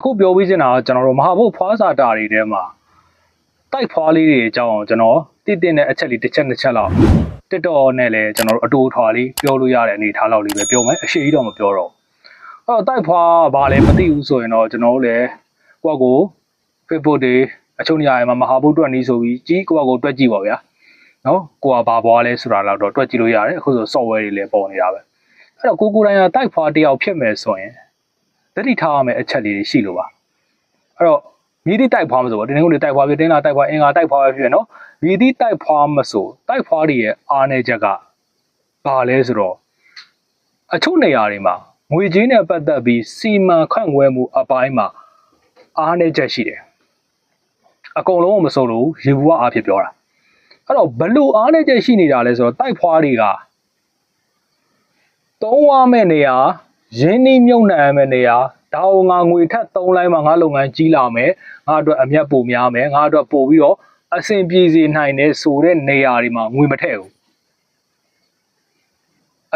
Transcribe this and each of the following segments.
အခုပြောပြီးချင်တာကကျွန်တော်တို့မဟာဘုတ်ဖွားစာတာတွေထဲမှာတိုက်ဖွားလေးတွေအကြောင်းကျွန်တော်တည်တည်တဲ့အချက်လေးတစ်ချက်နှစ်ချက်လောက်တက်တော်နဲ့လည်းကျွန်တော်တို့အတူထွာလေးပြောလို့ရတဲ့အနေအထားလောက်လေးပဲပြောမယ်အရှိကြီးတော့မပြောတော့ဘူးအဲ့တော့တိုက်ဖွားဘာလဲမသိဘူးဆိုရင်တော့ကျွန်တော်တို့လည်းကိုယ့်ကို Facebook တွေအချို့နေရာတွေမှာမဟာဘုတ်တွက်နီးဆိုပြီးကြီးကိုယ့်ကိုတွက်ကြည့်ပါဗျာနော်ကိုကဘာပွားလဲဆိုတာတော့တွက်ကြည့်လို့ရတယ်အခုဆို software တွေလည်းပေါ်နေတာပဲအဲ့တော့ကိုကိုယ်တိုင်ကတိုက်ဖွားတစ်ယောက်ဖြစ်မယ်ဆိုရင် တတိထားရမယ့်အချက်လေးတွေရှိလို့ပါအဲ့တော့မြည်သည့်တိုက်ဖွားမဆိုဒီနေ့ကိုတိုက်ဖွားပြတင်းလာတိုက်ဖွားအင်္ဂါတိုက်ဖွားပဲဖြစ်နော်မြည်သည့်တိုက်ဖွားမဆိုတိုက်ဖွားတွေရဲ့အားနည်းချက်ကဘာလဲဆိုတော့အချို့နေရာတွေမှာငွေကြေးနဲ့ပတ်သက်ပြီးစီမံခန့်ခွဲမှုအပိုင်းမှာအားနည်းချက်ရှိတယ်အကုန်လုံးမဆိုလို့ရေဘူးကအားဖြစ်ပြောတာအဲ့တော့ဘလို့အားနည်းချက်ရှိနေတာလဲဆိုတော့တိုက်ဖွားတွေကသုံးရမယ့်နေရာ ရင်းနှီးမြုပ်နှံရမယ့်နေရာဒါကိုငါငွေထပ်သုံးလိုက်မှငါလုပ်ငန်းကြီးလာမယ်ငါအတွက်အမျက်ပိုများမယ်ငါအတွက်ပို့ပြီးတော့အဆင်ပြေစေနိုင်တဲ့ဆိုတဲ့နေရာတွေမှာငွေမထည့်ဘူး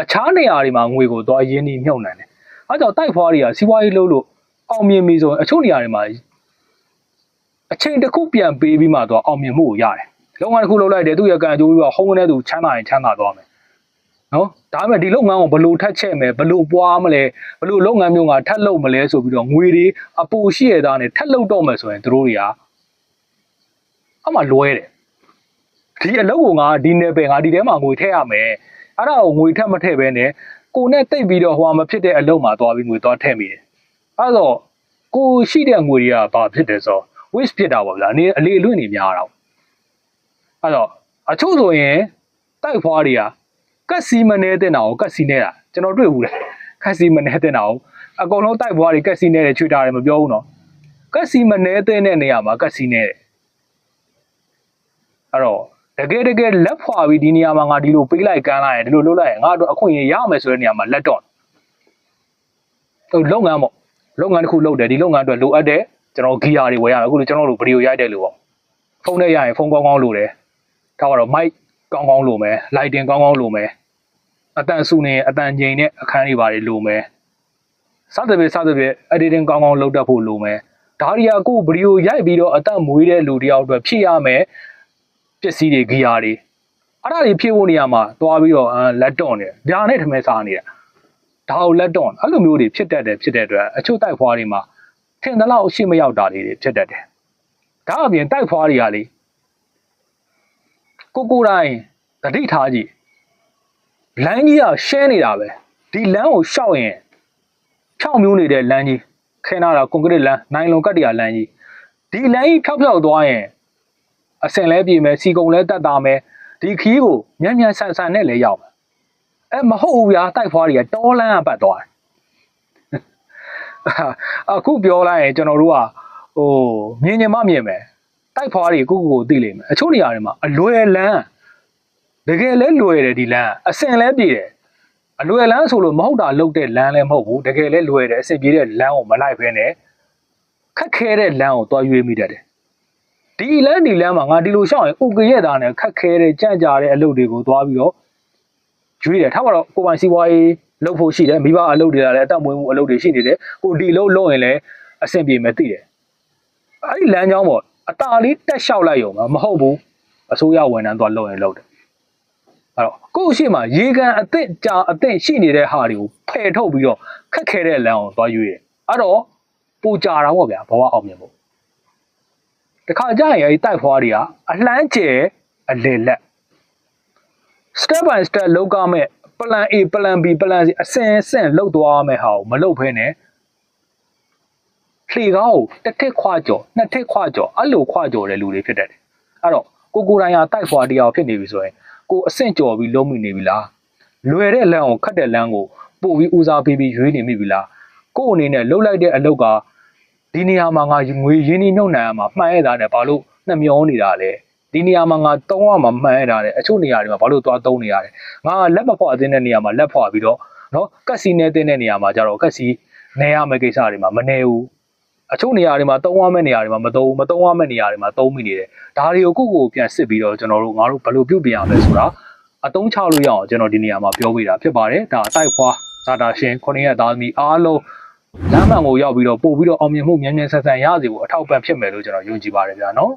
အခြားနေရာတွေမှာငွေကိုသွားရင်းနှီးမြုပ်နှံတယ်အဲကြောင့်တိုက်ဖွားတွေကစီးပွားရေးလုပ်လို့အောင်မြင်ပြီဆိုရင်အချို့နေရာတွေမှာအချိန်တစ်ခုပြန်ပေးပြီးမှသွားအောင်မြင်မှုကိုရတယ်လုပ်ငန်းတစ်ခုလုပ်လိုက်တယ်သူ့ရဲ့ကံအကျိုးပြီးတော့ဟုံးနေတဲ့သူချမ်းသာရင်ချမ်းသာသွားမယ် နော်ဒါပေမဲ့ဒီလုပ်ငန်းကိုဘယ်လိုထက်ချက်မယ်ဘယ်လိုပွားမလဲဘယ်လိုလုပ်ငန်းမျိုးကထက်လုပ်မလဲဆိုပြီးတော့ငွေတွေအပူရှိရတာနဲ့ထက်လုပ်တော့မယ်ဆိုရင်တို့တွေကအမှလွဲတယ်ဒီအလုပ်ကိုငါဒီနယ်ပယ်ငါဒီထဲမှာငွေထည့်ရမယ်အဲ့ဒါကိုငွေထက်မထည့်ဘဲနဲ့ကိုနဲ့တိတ်ပြီးတော့ဟိုမှာမဖြစ်တဲ့အလုပ်မှာသွားပြီးငွေသွားထည့်မိတယ်အဲ့တော့ကိုရှိတဲ့ငွေတွေကဘာဖြစ်တယ်ဆိုတော့ waste ဖြစ်တာပေါ့ဗျာအနေအလေအလွင့်နေများတာအဲ့တော့အချို့ဆိုရင်တိုက်ဖွားတွေက ကတ်စီမနေတဲ့တာကိုကတ်စီနေတာကျွန်တော်တွေ့ဘူးလေကတ်စီမနေတဲ့တာကိုအကုန်လုံးတိုက်ဘွားတွေကတ်စီနေတဲ့ချွေတာတွေမပြောဘူးနော်ကတ်စီမနေတဲ့နေရာမှာကတ်စီနေတယ်အဲ့တော့တကယ်တကယ်လက်ဖွာပြီးဒီနေရာမှာငါဒီလိုပေးလိုက်ကမ်းလိုက်ရင်ဒီလိုလုပ်လိုက်ရင်ငါတို့အခွင့်အရေးရမယ်ဆိုတဲ့နေရာမှာလက်တော့ဟိုလုပ်ငန်းပေါ့လုပ်ငန်းတစ်ခုလုပ်တယ်ဒီလုပ်ငန်းအတွက်လိုအပ်တဲ့ကျွန်တော်ဂီယာတွေဝယ်ရမယ်အခုလိုကျွန်တော်တို့ဗီဒီယိုရိုက်တယ်လို့ပေါ့ဖုန်းနဲ့ရရင်ဖုန်းကောင်းကောင်းလိုတယ်ဒါကတော့ mic ကောင်းကောင်းလိုမယ် lighting ကောင်းကောင်းလိုမယ်အတန်စုနေအတန်ငိန်တဲ့အခန်းတွေပါတွေလိုမယ်စသဖြင့်စသဖြင့် editing ကောင်းကောင်းလုပ်တတ်ဖို့လိုမယ်ဒါရီယာကိုဗီဒီယိုရိုက်ပြီးတော့အသက်မွေးတဲ့လူတယောက်အတွက်ဖြည့်ရမယ်ပစ္စည်းတွေဂီယာတွေအဲ့ဒါတွေဖြည့်ဖို့နေရာမှာသွားပြီးတော့လက်တော့နေဒါနဲ့ထမဲစားနေတာဒါကိုလက်တော့အဲ့လိုမျိုးတွေဖြစ်တတ်တယ်ဖြစ်တဲ့အတွက်အချို့တိုက်ဖွားတွေမှာထင်သလောက်အရှိမရောက်တာတွေဖြစ်တတ်တယ်ဒါအပြင်တိုက်ဖွားတွေကလေ ကိုကိုတိုင်းတတိထားကြည့်လမ်းကြီးကရှင်းနေတာပဲဒီလမ်းကိုရှောက်ရင်ဖြောင်းမျိုးနေတဲ့လမ်းကြီးခင်းလာတာကွန်ကရစ်လမ်းနိုင်လုံကတ်တရာလမ်းကြီးဒီလမ်းကြီးဖြောက်ဖြောက်သွားရင်အစင်လဲပြေမယ်စီကုံလဲတက်တာမယ်ဒီခီးကိုညံ့ညံ့ဆန်ဆန်နဲ့လဲရောက်မယ်အဲမဟုတ်ဘူးဗျာတိုက်ဖွားတွေကတောလန်းကပတ်သွားတယ်အခုပြောလိုက်ရင်ကျွန်တော်တို့ကဟိုမြင်ញင်မမြင်မယ် တိုက်ဖွားတွေကိုကိုကိုသိလိမ့်မယ်အချို့နေရာတွေမှာအလွယ်လန်းတကယ်လဲလွယ်တယ်ဒီလန်းအစင်လဲပြေတယ်အလွယ်လန်းဆိုလို့မဟုတ်တာလုတ်တဲ့လန်းလည်းမဟုတ်ဘူးတကယ်လဲလွယ်တယ်အစင်ပြေတဲ့လန်းကိုမလိုက်ဖဲနဲ့ခက်ခဲတဲ့လန်းကိုသွားရွေးမိတတ်တယ်ဒီလန်းဒီလန်းမှာငါဒီလိုရှောင်းရင်ဥကရက်သားနဲ့ခက်ခဲတဲ့ကြံ့ကြာတဲ့အလုပ်တွေကိုသွားပြီးတော့ရွေးတယ်ထားပါတော့ကိုပိုင်စီပွားရေးလုပ်ဖို့ရှိတယ်မိဘအလုပ်တွေကလည်းအတက်မွေးမှုအလုပ်တွေရှိနေတယ်ကိုဒီလုပ်လုပ်ရင်လည်းအဆင်ပြေမယ်သိတယ်အဲ့ဒီလမ်းကြောင်းပေါ့ အတာလေးတက်လျှောက်လိုက်ရုံမဟုတ်ဘူးအစိုးရဝန်ထမ်းသွားလုပ်ရင်လုပ်တယ်အဲ့တော့ကိုယ့်ရှိမှရေကန်အသင့်ကြာအသင့်ရှိနေတဲ့ဟာတွေကိုဖယ်ထုတ်ပြီးတော့ခက်ခဲတဲ့လမ်းကိုသွားရွေးတယ်အဲ့တော့ပူကြတာပေါ့ဗျာဘဝအောင်မြင်ဖို့တခါကြရင်အဲ့ဒီတိုက်ဖွားတွေကအလှမ်းကျဲအလေလက် step by step လောက်ကမဲ့ plan A plan B plan C အစင်အစင်လောက်သွားမယ်ဟာကိုမလောက်ဖဲနဲ့ လှေကားကိုတစ်ထစ်ခွာကြော်နှစ်ထစ်ခွာကြော်အဲ့လိုခွာကြော်တဲ့လူတွေဖြစ်တတ်တယ်အဲ့တော့ကိုကိုတိုင်းဟာတိုက်ဖွာတရားဖြစ်နေပြီဆိုရင်ကိုအဆင့်ကြော်ပြီးလုံးမိနေပြီလားလွယ်တဲ့လမ်းကိုခတ်တဲ့လမ်းကိုပို့ပြီးဦးစားပေးပြီးရွေးနေမိပြီလားကို့အနေနဲ့လှုပ်လိုက်တဲ့အလုပ်ကဒီနေရာမှာငါငွေရင်းနှီးမြုပ်နှံရမှာမှန်ရတာနဲ့ဘာလို့နှမျောနေတာလဲဒီနေရာမှာငါတုံးရမှာမှန်ရတာလေအချို့နေရာတွေမှာဘာလို့သွားတုံးနေရတယ်ငါလက်မဖွာအသင်းတဲ့နေရာမှာလက်ဖွာပြီးတော့နော်ကက်စီနေတဲ့တဲ့နေရာမှာကျတော့ကက်စီနေရမယ့်ကိစ္စတွေမှာမနေဘူး အချို့နေရာတွေမှာတုံးရမယ့်နေရာတွေမှာမတုံးမတုံးရမယ့်နေရာတွေမှာတုံးမိနေတယ်ဒါတွေကိုကိုယ့်ကိုယ်ပြန်စစ်ပြီးတော့ကျွန်တော်တို့ငါတို့ဘယ်လိုပြုတ်ပြင်ရမလဲဆိုတာအတုံးချလို့ရအောင်ကျွန်တော်ဒီနေရာမှာပြောပြတာဖြစ်ပါတယ်ဒါအတိုက်ဖွာဇာတာရှင်ခုနှစ်ရက်သားသမီးအားလုံးလမ်းမှန်ကိုရောက်ပြီးတော့ပို့ပြီးတော့အောင်မြင်မှုမြန်မြန်ဆန်ဆန်ရစေဖို့အထောက်အပံ့ဖြစ်မယ်လို့ကျွန်တော်ယုံကြည်ပါတယ်ဗျာနော်